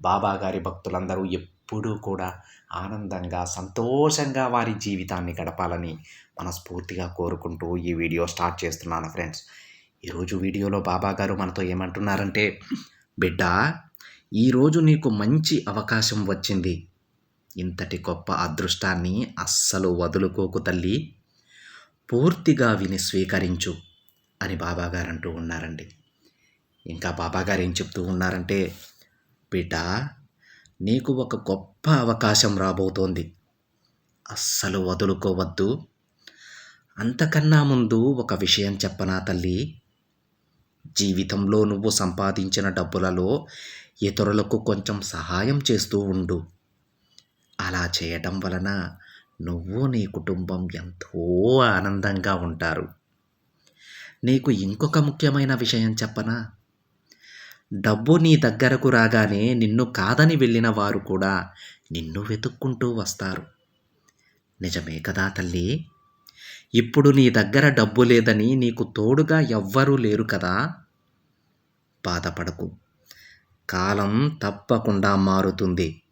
బాబా గారి భక్తులందరూ ఎప్పుడూ కూడా ఆనందంగా సంతోషంగా వారి జీవితాన్ని గడపాలని మనస్ఫూర్తిగా కోరుకుంటూ ఈ వీడియో స్టార్ట్ చేస్తున్నాను ఫ్రెండ్స్. ఈరోజు వీడియోలో బాబా గారు మనతో ఏమంటున్నారంటే బిడ్డ ఈరోజు నీకు మంచి అవకాశం వచ్చింది. ఇంతటి గొప్ప అదృష్టాన్ని అస్సలు వదులుకోకు తల్లి. పూర్తిగా విని స్వీకరించు అని బాబాగారు అంటూ ఉన్నారండి. ఇంకా బాబాగారు ఏం చెప్తూ ఉన్నారంటే బిడ్డ నీకు ఒక గొప్ప అవకాశం రాబోతోంది. అస్సలు వదులుకోవద్దు. అంతకన్నా ముందు ఒక విషయం చెప్పనా తల్లి? జీవితంలో నువ్వు సంపాదించిన డబ్బులలో ఇతరులకు కొంచెం సహాయం చేస్తూ ఉండు. అలా చేయటం వలన నువ్వు నీ కుటుంబం ఎంతో ఆనందంగా ఉంటారు. నీకు ఇంకొక ముఖ్యమైన విషయం చెప్పనా? డబ్బు నీ దగ్గరకు రాగానే నిన్ను కాదని వెళ్ళిన వారు కూడా నిన్ను వెతుక్కుంటూ వస్తారు. నిజమే కదా తల్లి? ఇప్పుడు నీ దగ్గర డబ్బు లేదని నీకు తోడుగా ఎవ్వరూ లేరు కదా? బాధపడకు. కాలం తప్పకుండా మారుతుంది.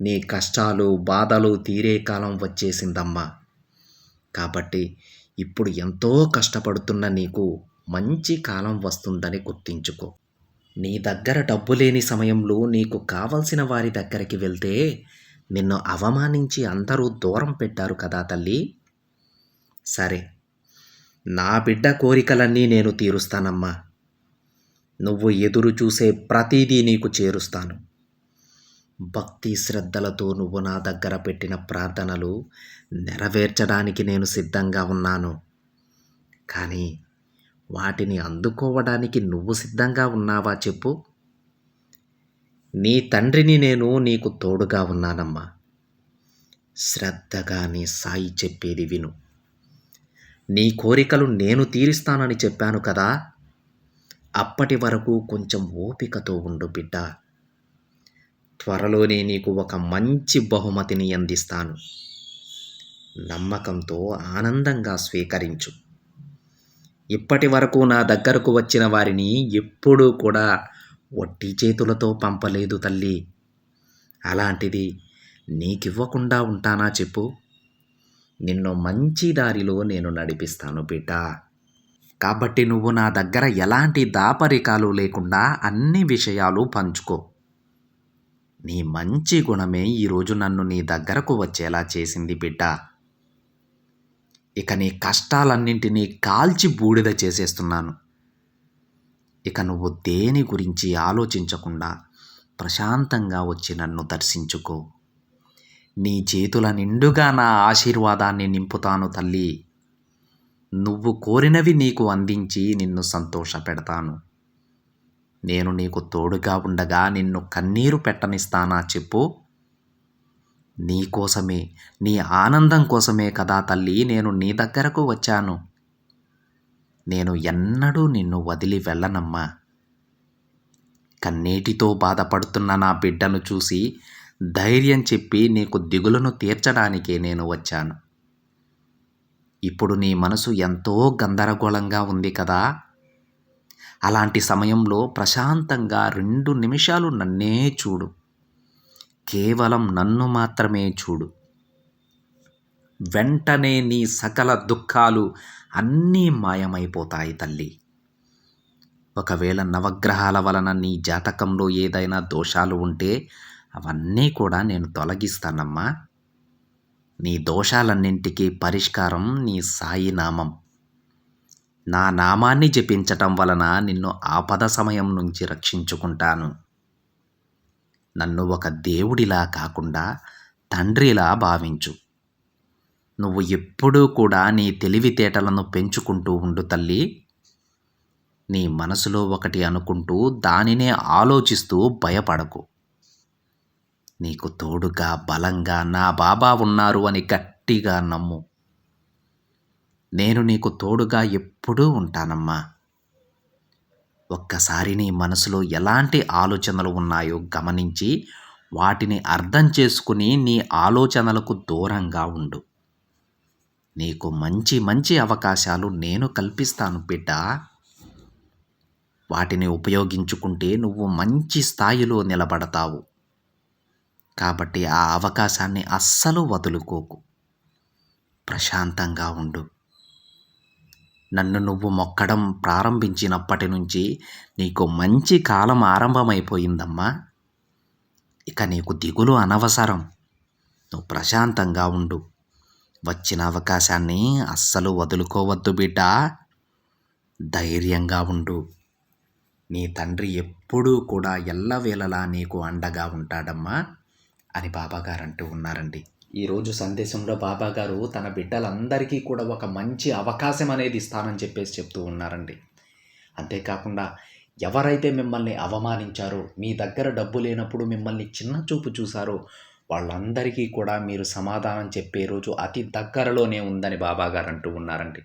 నీ కష్టాలు బాధలు తీరే కాలం వచ్చేసిందమ్మా. కాబట్టి ఇప్పుడు ఎంతో కష్టపడుతున్న నీకు మంచి కాలం వస్తుందని గుర్తించుకో. నీ దగ్గర డబ్బు లేని సమయంలో నీకు కావలసిన వారి దగ్గరికి వెళ్తే నిన్ను అవమానించి అందరూ దూరం పెట్టారు కదా తల్లి. సరే నా బిడ్డ కోరికలన్నీ నేను తీరుస్తానమ్మా. నువ్వు ఎదురు చూసే ప్రతిదీ నీకు చేరుస్తాను. భక్తి శ్రద్ధలతో నువ్వు నా దగ్గర పెట్టిన ప్రార్థనలు నెరవేర్చడానికి నేను సిద్ధంగా ఉన్నాను. కానీ వాటిని అందుకోవడానికి నువ్వు సిద్ధంగా ఉన్నావా చెప్పు. నీ తండ్రిని నేను నీకు తోడుగా ఉన్నానమ్మా. శ్రద్ధగా నీ సాయి చెప్పేది విను. నీ కోరికలు నేను తీరుస్తానని చెప్పాను కదా. అప్పటి వరకు కొంచెం ఓపికతో ఉండు బిడ్డ. త్వరలోనే నీకు ఒక మంచి బహుమతిని అందిస్తాను. నమ్మకంతో ఆనందంగా స్వీకరించు. ఇప్పటి వరకు నా దగ్గరకు వచ్చిన వారిని ఎప్పుడూ కూడా వట్టి చేతులతో పంపలేదు తల్లి. అలాంటిది నీకివ్వకుండా ఉంటానా చెప్పు. నిన్ను మంచి దారిలో నేను నడిపిస్తాను బిడ్డ. కాబట్టి నువ్వు నా దగ్గర ఎలాంటి దాపరికాలు లేకుండా అన్ని విషయాలు పంచుకో. నీ మంచి గుణమే ఈరోజు నన్ను నీ దగ్గరకు వచ్చేలా చేసింది బిడ్డ. ఇక నీ కష్టాలన్నింటినీ కాల్చి బూడిద చేసేస్తున్నాను. ఇక నువ్వు దేని గురించి ఆలోచించకుండా ప్రశాంతంగా వచ్చి నన్ను దర్శించుకో. నీ చేతుల నిండుగా నా ఆశీర్వాదాన్ని నింపుతాను తల్లి. నువ్వు కోరినవి నీకు అందించి నిన్ను సంతోషపెడతాను. నేను నీకు తోడుగా ఉండగా నిన్ను కన్నీరు పెట్టనిస్తానా చెప్పు. నీ కోసమే నీ ఆనందం కోసమే కదా తల్లి నేను నీ దగ్గరకు వచ్చాను. నేను ఎన్నడూ నిన్ను వదిలి వెళ్ళనమ్మా. కన్నీటితో బాధపడుతున్న నా బిడ్డను చూసి ధైర్యం చెప్పి నీకు దిగులను తీర్చడానికే నేను వచ్చాను. ఇప్పుడు నీ మనసు ఎంతో గందరగోళంగా ఉంది కదా. అలాంటి సమయంలో ప్రశాంతంగా రెండు నిమిషాలు నన్నే చూడు. కేవలం నన్ను మాత్రమే చూడు. వెంటనే నీ సకల దుఃఖాలు అన్నీ మాయమైపోతాయి తల్లి. ఒకవేళ నవగ్రహాల వలన నీ జాతకంలో ఏదైనా దోషాలు ఉంటే అవన్నీ కూడా నేను తొలగిస్తానమ్మా. నీ దోషాలన్నింటికీ పరిష్కారం నీ సాయి నామం. నా నామాన్ని జపించటం వలన నిన్ను ఆపద సమయం నుంచి రక్షించుకుంటాను. నన్ను ఒక దేవుడిలా కాకుండా తండ్రిలా భావించు. నువ్వు ఎప్పుడూ కూడా నీ తెలివితేటలను పెంచుకుంటూ ఉండు తల్లి. నీ మనసులో ఒకటి అనుకుంటూ దానినే ఆలోచిస్తూ భయపడకు. నీకు తోడుగా బలంగా నా బాబా ఉన్నారు అని గట్టిగా నమ్ము. నేను నీకు తోడుగా ఎప్పుడూ ఉంటానమ్మా. ఒక్కసారి నీ మనసులో ఎలాంటి ఆలోచనలు ఉన్నాయో గమనించి వాటిని అర్థం చేసుకుని నీ ఆలోచనలకు దూరంగా ఉండు. నీకు మంచి మంచి అవకాశాలు నేను కల్పిస్తాను బిడ్డ. వాటిని ఉపయోగించుకుంటే నువ్వు మంచి స్థాయిలో నిలబడతావు. కాబట్టి ఆ అవకాశాన్ని అస్సలు వదులుకోకు. ప్రశాంతంగా ఉండు. నన్ను నువ్వు మొక్కడం ప్రారంభించినప్పటి నుంచి నీకు మంచి కాలం ఆరంభమైపోయిందమ్మా. ఇక నీకు దిగులు అనవసరం. నువ్వు ప్రశాంతంగా ఉండు. వచ్చిన అవకాశాన్ని అస్సలు వదులుకోవద్దు బిడ్డ. ధైర్యంగా ఉండు. నీ తండ్రి ఎప్పుడూ కూడా ఎల్లవేళలా నీకు అండగా ఉంటాడమ్మా అని బాబాగారు అంటూ ఉన్నారండి. ఈరోజు సందేశంలో బాబాగారు తన బిడ్డలందరికీ కూడా ఒక మంచి అవకాశం అనేది ఇస్తానని చెప్పేసి చెప్తూ ఉన్నారండి. అంతేకాకుండా ఎవరైతే మిమ్మల్ని అవమానించారో మీ దగ్గర డబ్బు లేనప్పుడు మిమ్మల్ని చిన్న చూపు చూసారో వాళ్ళందరికీ కూడా మీరు సమాధానం చెప్పే రోజు అతి దగ్గరలోనే ఉందని బాబాగారు అంటూ ఉన్నారండి.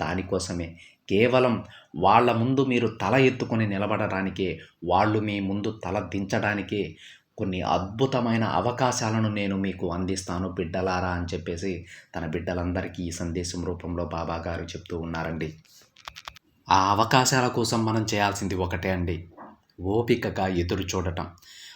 దానికోసమే కేవలం వాళ్ళ ముందు మీరు తల ఎత్తుకొని నిలబడడానికే వాళ్ళు మీ ముందు తల దించడానికే కొన్ని అద్భుతమైన అవకాశాలను నేను మీకు అందిస్తాను బిడ్డలారా అని చెప్పేసి తన బిడ్డలందరికీ ఈ సందేశం రూపంలో బాబా గారు చెప్తూ ఉన్నారండి. ఆ అవకాశాల కోసం మనం చేయాల్సింది ఒకటే అండి. ఓపికగా ఎదురు చూడటం.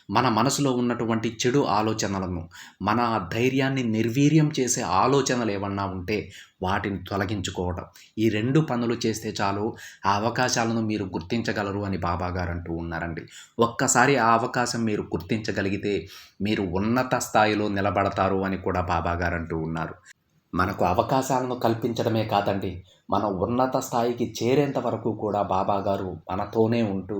మన మనసులో ఉన్నటువంటి చెడు ఆలోచనలను మన ధైర్యాన్ని నిర్వీర్యం చేసే ఆలోచనలు ఏమన్నా ఉంటే వాటిని తొలగించుకోవడం ఈ రెండు పనులు చేస్తే చాలు ఆ అవకాశాలను మీరు గుర్తించగలరు అని బాబా గారు అంటూ ఉన్నారండి. ఒక్కసారి ఆ అవకాశం మీరు గుర్తించగలిగితే మీరు ఉన్నత స్థాయిలో నిలబడతారు అని కూడా బాబా గారు అంటూ ఉన్నారు. మనకు అవకాశాలను కల్పించడమే కాదండి మనం ఉన్నత స్థాయికి చేరేంత వరకు కూడా బాబా గారు మనతోనే ఉంటూ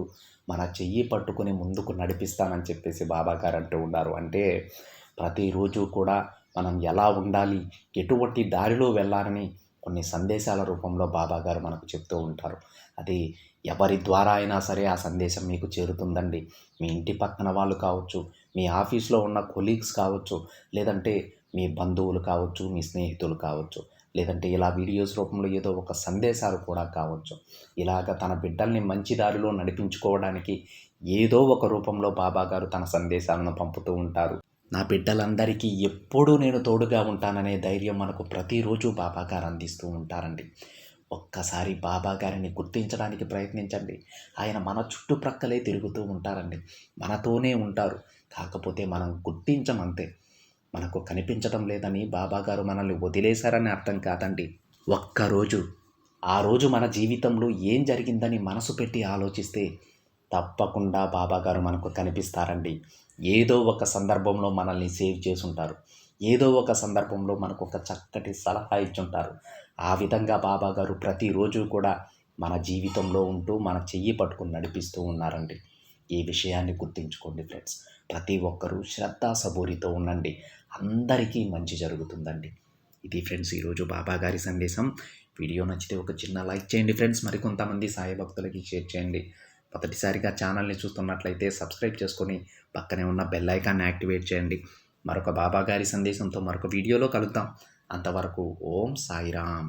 మన చెయ్యి పట్టుకుని ముందుకు నడిపిస్తానని చెప్పేసి బాబా గారు అంటూ ఉన్నారు. అంటే ప్రతిరోజు కూడా మనం ఎలా ఉండాలి ఎటువంటి దారిలో వెళ్ళాలని కొన్ని సందేశాల రూపంలో బాబా గారు మనకు చెప్తూ ఉంటారు. అది ఎవరి ద్వారా అయినా సరే ఆ సందేశం మీకు చేరుతుందండి. మీ ఇంటి పక్కన వాళ్ళు కావచ్చు మీ ఆఫీస్లో ఉన్న కొలీగ్స్ కావచ్చు లేదంటే మీ బంధువులు కావచ్చు మీ స్నేహితులు కావచ్చు. లేదంటే ఇలా వీడియోస్ రూపంలో ఏదో ఒక సందేశాలు కూడా కావచ్చు. ఇలాగ తన బిడ్డల్ని మంచి దారిలో నడిపించుకోవడానికి ఏదో ఒక రూపంలో బాబా గారు తన సందేశాలను పంపుతూ ఉంటారు. నా బిడ్డలందరికీ ఎప్పుడూ నేను తోడుగా ఉంటాననే ధైర్యం మనకు ప్రతిరోజు బాబా గారు అందిస్తూ ఉంటారండి. ఒక్కసారి బాబా గారిని గుర్తించడానికి ప్రయత్నించండి. ఆయన మన చుట్టుప్రక్కలే తిరుగుతూ ఉంటారండి. మనతోనే ఉంటారు. కాకపోతే మనం గుర్తించమంతే. మనకు కనిపించటం లేదని బాబాగారు మనల్ని వదిలేశారని అర్థం కాదండి. ఒక్కరోజు ఆ రోజు మన జీవితంలో ఏం జరిగిందని మనసు పెట్టి ఆలోచిస్తే తప్పకుండా బాబాగారు మనకు కనిపిస్తారండి. ఏదో ఒక సందర్భంలో మనల్ని సేవ్ చేసుంటారు. ఏదో ఒక సందర్భంలో మనకు ఒక చక్కటి సలహా ఇచ్చుంటారు. ఆ విధంగా బాబాగారు ప్రతిరోజు కూడా మన జీవితంలో ఉంటూ మన చెయ్యి పట్టుకుని నడిపిస్తూ ఉన్నారండి. ఈ విషయాన్ని గుర్తుంచుకోండి ఫ్రెండ్స్. ప్రతి ఒక్కరూ శ్రద్ధా సబూరితో ఉండండి. అందరికీ మంచి జరుగుతుందండి. ఇది ఫ్రెండ్స్ ఈరోజు బాబా గారి సందేశం. వీడియో నచ్చితే ఒక చిన్న లైక్ చేయండి ఫ్రెండ్స్. మరికొంతమంది సాయి భక్తులకి షేర్ చేయండి. మొదటిసారిగా ఛానల్ని చూస్తున్నట్లయితే సబ్స్క్రైబ్ చేసుకొని పక్కనే ఉన్న బెల్ ఐకాన్ యాక్టివేట్ చేయండి. మరొక బాబా గారి సందేశంతో మరొక వీడియోలో కలుద్దాం. అంతవరకు ఓం సాయిరామ్.